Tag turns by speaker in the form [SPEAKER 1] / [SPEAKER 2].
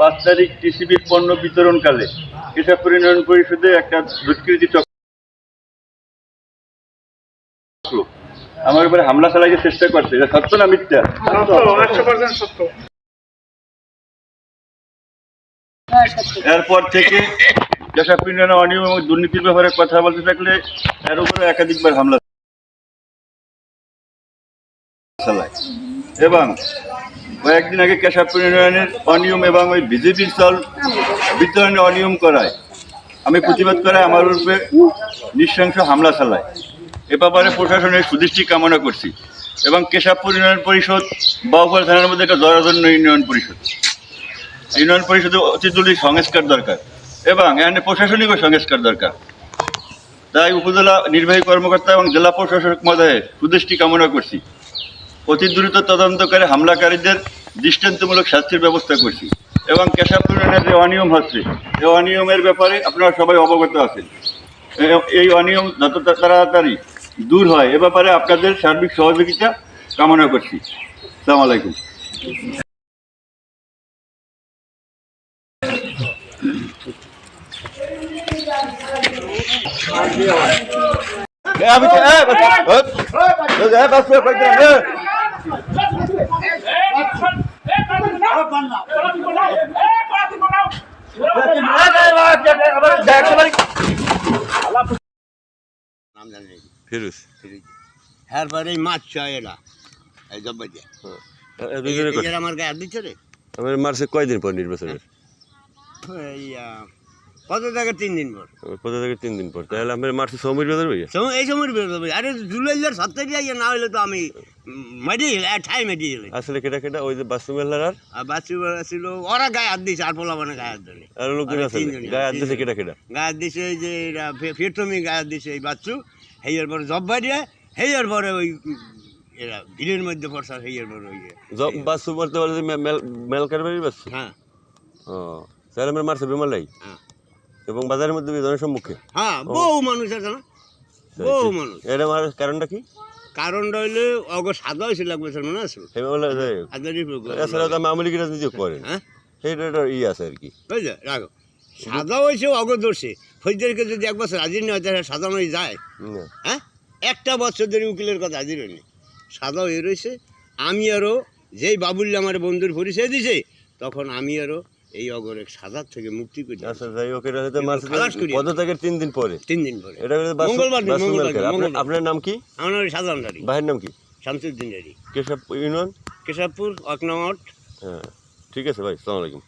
[SPEAKER 1] পাঁচ তারিখ টিসিবির পণ্য বিতরণকালে কৃষক ইউনিয়ন পরিষদে একটা দুষ্কৃতি চক্র আমার উপরে হামলা চালাইতে চেষ্টা করছে। এটা সত্য না মিথ্যা? এরপর থেকে কেশবপুর ইউনিয়নে অনিয়ম এবং দুর্নীতির ব্যাপারে কথা বলতে থাকলে এর উপরে একাধিকবার হামলা চালায়। এবং কয়েকদিন আগে কেশবপুর ইউনিয়নের অনিয়ম এবং ওই বিজেপি দল বিতরণে অনিয়ম করায়। আমি প্রতিবাদ করায় আমার উপরে নৃশংস হামলা চালায়। এ ব্যাপারে প্রশাসনের সুদৃষ্টি কামনা করছি এবং কেশবপুর ইউনিয়ন পরিষদ বাউপাল থানার মধ্যে একটা জরাজন্য ইউনিয়ন পরিষদ। ইউনিয়ন পরিষদে অতি সংস্কার দরকার এবং এখানে প্রশাসনিকও সংস্কার দরকার। তাই উপজেলা নির্বাহী কর্মকর্তা এবং জেলা প্রশাসক মহোদয়ের সুদৃষ্টি কামনা করছি। অতি দ্রুত তদন্ত করে হামলাকারীদের দৃষ্টান্তমূলক শাস্তির ব্যবস্থা করছি। এবং কেশবপুর ইউনিয়নের যে অনিয়ম হচ্ছে, এই অনিয়মের ব্যাপারে আপনারা সবাই অবগত আছেন। এই অনিয়ম যত তাড়াতাড়ি দূর হয়, এ ব্যাপারে আপনাদের সার্বিক সহযোগিতা কামনা করছি। সালাম আলাইকুম। আমি
[SPEAKER 2] নাম জানি না।
[SPEAKER 3] ফিরুজ
[SPEAKER 2] হ্যাঁ মাছ চায় এরা। এই দিয়ে। আমার গায়ে দিচ্ছে রে।
[SPEAKER 3] আমার মারছে কয়দিন পর নির্বাচনের?
[SPEAKER 2] কত টাকা তিন দিন পর?
[SPEAKER 3] কোথা থেকে তিন দিন পর? তাহলে আমার মারছে সমীর বাজার ভাইয়া
[SPEAKER 2] সম- এই সময় বেরোতে হবে। আরে জুলাইয়ের না হলে তো আমি মেডিয়ে ঠাই মেডিয়ে গেলে।
[SPEAKER 3] আসলে কেটা কেটা? ওই যে বাস্তু মেলার আর?
[SPEAKER 2] আর ছিল ওরা গায়ে হাত দিয়েছে আর পোলা মানে গায়ে হাত ধরে
[SPEAKER 3] আর লোকজন আছে গায়ে হাত
[SPEAKER 2] তিনজনই।
[SPEAKER 3] কেটা কেটা?
[SPEAKER 2] গায়ে হাত দিছে এই যে এরা ফে- ফেটমি গায়ে হাত দিছে এই বাচ্চু। হেয়ার পরে জব্বা দিয়ে হেয়ার পরে ওই এরা ভিড়ের মধ্যে পড়ছে হেয়ার পরে ওই
[SPEAKER 3] জব বাস্তু বলতে বলে যে মেল- মেলকার বাড়ির বাস্তু
[SPEAKER 2] হ্যাঁ।
[SPEAKER 3] ও তাহলে আমার মারছে বিমলাই
[SPEAKER 2] হ্যাঁ।
[SPEAKER 3] এবং বাজারের মধ্যে বিধানের সম্মুখে
[SPEAKER 2] হ্যাঁ বহু মানুষ আছে না? বহু মানুষ।
[SPEAKER 3] এটা মার কারণটা কি?
[SPEAKER 2] কারণটা হইলে অগ সাদা হয়েছিল লাগবে বছর মনে আছে?
[SPEAKER 3] বলে যে
[SPEAKER 2] আদারি
[SPEAKER 3] এছাড়াও তো আমি আমলি রাজনীতি করেন
[SPEAKER 2] হ্যাঁ?
[SPEAKER 3] সেইটা ই আছে আর কি।
[SPEAKER 2] বুঝলে রাখো। সাদা হয়েছে অগ দোষে ফৌজদারকে যদি এক বছর হাজির নেওয়া তাহলে সাদা নয় যায়। হ্যাঁ? একটা বছর ধরে উকিলের কথা হাজির হয়নি। সাদা হয়ে রয়েছে। আমি আরও যেই বাবুল্য আমার বন্ধুর পরিচয় দিছে তখন আমি আরও এই অগরের সাজার থেকে মুক্তি করি
[SPEAKER 3] আচ্ছা যাই হোক এটা হয়তো মারছে
[SPEAKER 2] খালাস করি।
[SPEAKER 3] তিন দিন পরে।
[SPEAKER 2] তিন দিন পরে।
[SPEAKER 3] এটা
[SPEAKER 2] মঙ্গলবার
[SPEAKER 3] আপনার- নাম কি?
[SPEAKER 2] আমার নাম
[SPEAKER 3] ভাইয়ের নাম কি?
[SPEAKER 2] শামসুদ্দিন ডারি
[SPEAKER 3] কেশব ইউনিয়ন?
[SPEAKER 2] কেশবপুর অকনামট
[SPEAKER 3] হ্যাঁ। ঠিক আছে ভাই সালাম আলাইকুম।